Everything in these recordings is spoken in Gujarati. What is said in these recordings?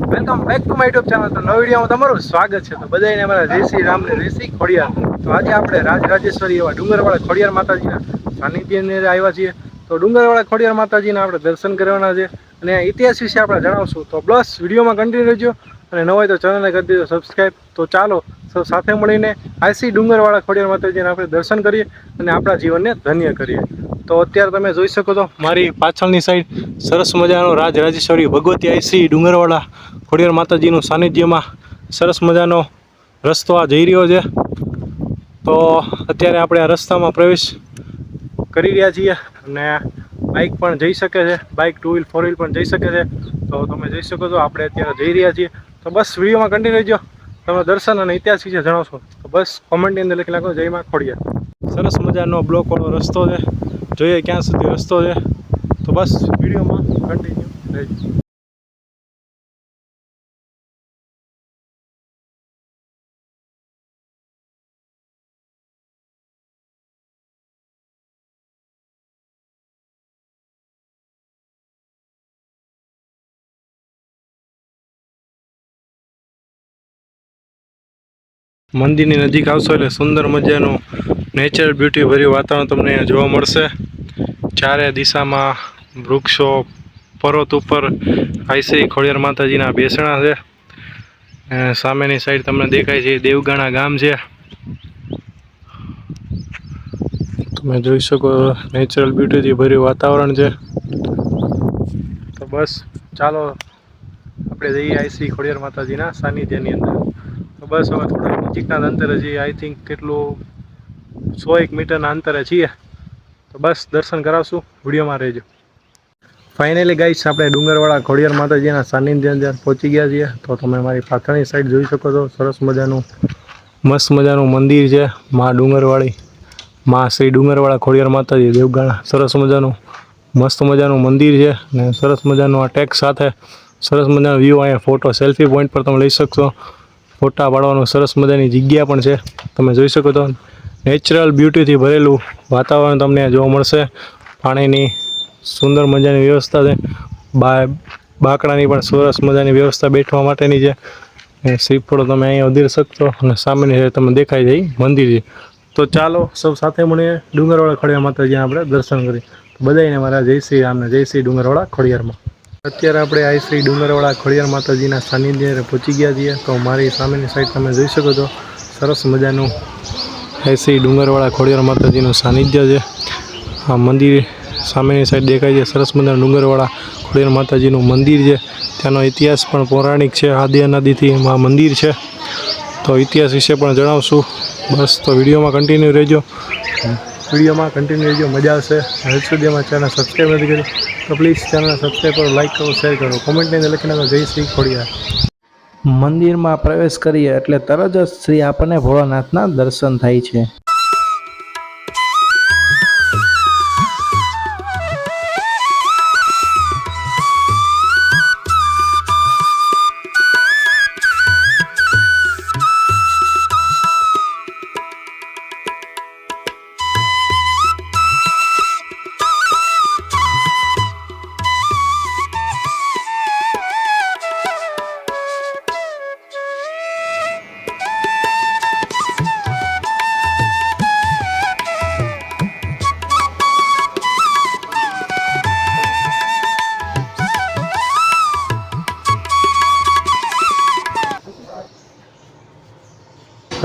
Welcome back to my YouTube channel તો નવી વિડીયોમાં તમારું સ્વાગત છે. તો બધાને અમારા જય શ્રી રામ ને જય ખોડિયાર. તો આજે આપણે રાજરાજેશ્વરી એવા ડુંગરવાળા ખોડિયાર માતાજીના સાનિધ્યને આવ્યા છીએ. તો ડુંગરવાળા ખોડિયાર માતાજીના આપણે દર્શન કરવાના છે. અને ઇતિહાસ વિશે આપણે જણાવશું. તો પ્લસ વિડીયોમાં કન્ટિન્યુ રહેજો. અને ન હોય તો ચેનલને કરી દેજો સબસ્ક્રાઈબ તો ચાલો સાથે મળીને આઈસી ડુંગરવાળા ખોડિયાર માતાજીને આપણે દર્શન કરીએ અને આપણા જીવનને ધન્ય કરીએ. તો અત્યારે તમે જોઈ શકો છો, મારી પાછળની સાઈડ સરસ મજાનો રાજ રાજેશ્વરી ભગવતી આઈસી ડુંગરવાળા ખોડિયાર માતાજીનું સાનિધ્યમાં સરસ મજાનો રસ્તો આ જઈ રહ્યો છે. તો અત્યારે આપણે આ રસ્તામાં પ્રવેશ કરી રહ્યા છીએ અને બાઇક પણ જઈ શકે છે. Bike two wheel four wheel પણ જઈ શકે છે. તો તમે જઈ શકો છો. આપણે અત્યારે જઈ રહ્યા છીએ. તો બસ વિડીયોમાં કન્ટિન્યુ રહેજો. તમે દર્શન અને ઇતિહાસ વિશે જણાવશો. તો બસ કોમેન્ટની અંદર લખી નાખો. જયમાં ખોડિયા સરસ મજાનો બ્લોકવાળો રસ્તો છે. જોઈએ ક્યાં સુધી રસ્તો છે. તો બસ વિડીયોમાં કન્ટિન્યુ રહેજો. મંદિરની નજીક આવશો એટલે સુંદર મજાનું નેચરલ બ્યુટી ભર્યું વાતાવરણ તમને જોવા મળશે. ચારે દિશામાં વૃક્ષો, પર્વત ઉપર આઈશ્રી ખોડિયાર માતાજીના બેસણા છે. સામેની સાઈડ તમને દેખાય છે દેવગાણા ગામ છે. તમે જોઈ શકો નેચરલ બ્યુટીથી ભર્યું વાતાવરણ છે. તો બસ, ચાલો, આપણે જઈએ આઈશ્રી ખોડિયાર માતાજીના સાનિધ્યની અંદર. તો બસ, હવે થોડા નજીકના અંતરે છીએ આઈ થિંક કેટલું સો એક મીટરના અંતરે છીએ, તો બસ દર્શન કરાવશું, વિડીયોમાં રહેજો. ફાઇનલી ગાઈસ આપણે ડુંગરવાળા ખોડિયાર માતાજીના સાનિધ્ય અંદર પહોંચી ગયા છીએ. તો તમે મારી પાછળની સાઈડ જોઈ શકો છો. સરસ મજાનું, મસ્ત મજાનું મંદિર છે મા ડુંગરવાળી, મા શ્રી ડુંગરવાળા ખોડિયાર માતાજી દેવગાણા. સરસ મજાનું, મસ્ત મજાનું મંદિર છે ને સરસ મજાનું આ ટેક સાથે સરસ મજાનો વ્યૂ અહીંયા ફોટો સેલ્ફી પોઈન્ટ પર તમે લઈ શકશો. ફોટા પાડવાનું સરસ મજાની જગ્યા પણ છે. તમે જોઈ શકો તો નેચરલ બ્યુટીથી ભરેલું વાતાવરણ તમને જોવા મળશે. પાણીની સુંદર મજાની વ્યવસ્થા છે. બા, બાકડાની પણ સરસ મજાની વ્યવસ્થા બેઠવા માટેની છે. શ્રીફળો તમે અહીંયા ઉધીર શકશો અને સામેની તમને દેખાઈ જાય મંદિર છે. તો ચાલો સૌ સાથે મળીએ ડુંગરવાળા ખોડિયાર માતાજી આપણે દર્શન કરીએ બધાને મારા જય શ્રી રામને જય શ્રી ડુંગરવાળા ખોડિયારમાં. અત્યારે આપણે આ શ્રી ડુંગરવાળા ખોડિયાર માતાજીના સાનિધ્ય પહોંચી ગયા છીએ. તો મારી સામેની સાઈડ તમે જોઈ શકો છો. સરસ મજાનું આ શ્રી ડુંગરવાળા ખોડિયાર માતાજીનું સાનિધ્ય છે. આ મંદિર સામેની સાઈડ દેખાય છે. સરસ મજાનું ડુંગરવાળા ખોડિયાર માતાજીનું મંદિર છે. ત્યાંનો ઇતિહાસ પણ પૌરાણિક છે. આદિ અનાદિથી આ મંદિર છે. તો ઇતિહાસ વિશે પણ જણાવશું. બસ, તો વિડીયોમાં કન્ટિન્યુ રહેજો. વિડીયોમાં કન્ટિન્યુ રહેજો, મજા આવશે. હજુ સુધી અમારી ચેનલ સબસ્ક્રાઈબ નથી કરી, તો પ્લીઝ ચેનલ સબસ્ક્રાઈબ કરો લાઈક કરો શેર કરો. કોમેન્ટની અંદર લખીને જય શ્રી ખોડિયા મંદિરમાં પ્રવેશ કરીએ એટલે તરત જ શ્રી આપણને ભોળાનાથના દર્શન થાય છે.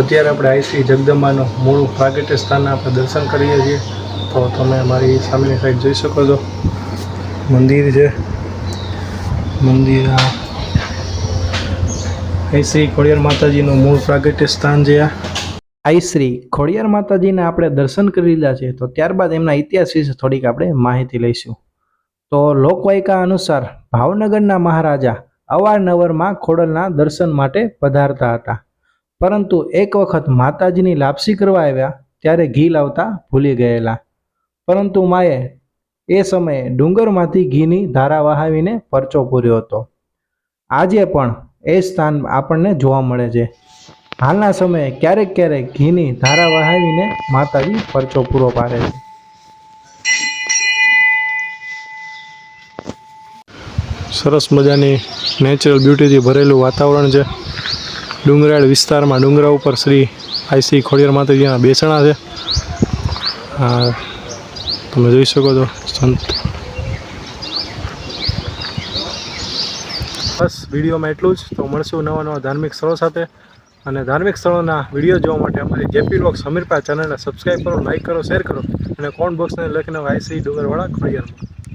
અત્યારે આપણે આઈસી જગદંબાનું મૂળ પ્રાગટ્ય સ્થાન આપણે દર્શન કરીએ છીએ. તો તમે મારી સામેની સાઈડ જોઈ શકો છો. મંદિર છે. મંદિર આ શ્રી ખોડિયાર માતાજીનું મૂળ પ્રાગટ્ય સ્થાન છે આ. આઈ શ્રી ખોડિયાર માતાજીને આપણે દર્શન કરી લીધા છે. તો ત્યારબાદ એમના ઇતિહાસ વિશે થોડીક આપણે માહિતી લઈશું. તો લોકવાયકા અનુસાર ભાવનગરના મહારાજા અવારનવારમાં ખોડલના દર્શન માટે પધારતા હતા. પરંતુ એક વખત માતાજીની લાપસી કરવા આવ્યા, ત્યારે ઘી લાવતા ભૂલી ગયેલા. પરંતુ માએ એ સમયે ડુંગરમાંથી ઘીની ધારા વહાવીને પરચો પૂર્યો હતો. આજે પણ એ સ્થાન આપણને જોવા મળે છે. હાલના સમયે ક્યારેક ક્યારેક ઘીની ધારા વહાવીને માતાજી પરચો પૂરો પાડે છે. સરસ મજાની નેચરલ બ્યુટીથી ભરેલું વાતાવરણ છે. ડુંગરાળ વિસ્તારમાં ડુંગરા ઉપર શ્રી આઈસી ખોડિયાર માતાજીના બેસણા છે. તમે જોઈ શકો છો, સંત. બસ, વિડીયોમાં એટલું જ. તો મળશું નવા નવા ધાર્મિક સ્થળો સાથે. અને ધાર્મિક સ્થળોના વીડિયો જોવા માટે અમારી જેપી લોક સમીરપા ચેનલને સબસ્ક્રાઈબ કરો લાઇક કરો, શેર કરો. અને કોમેન્ટ બોક્સને લખીને આઈસી ડુંગરવાળા ખોડિયારમાં.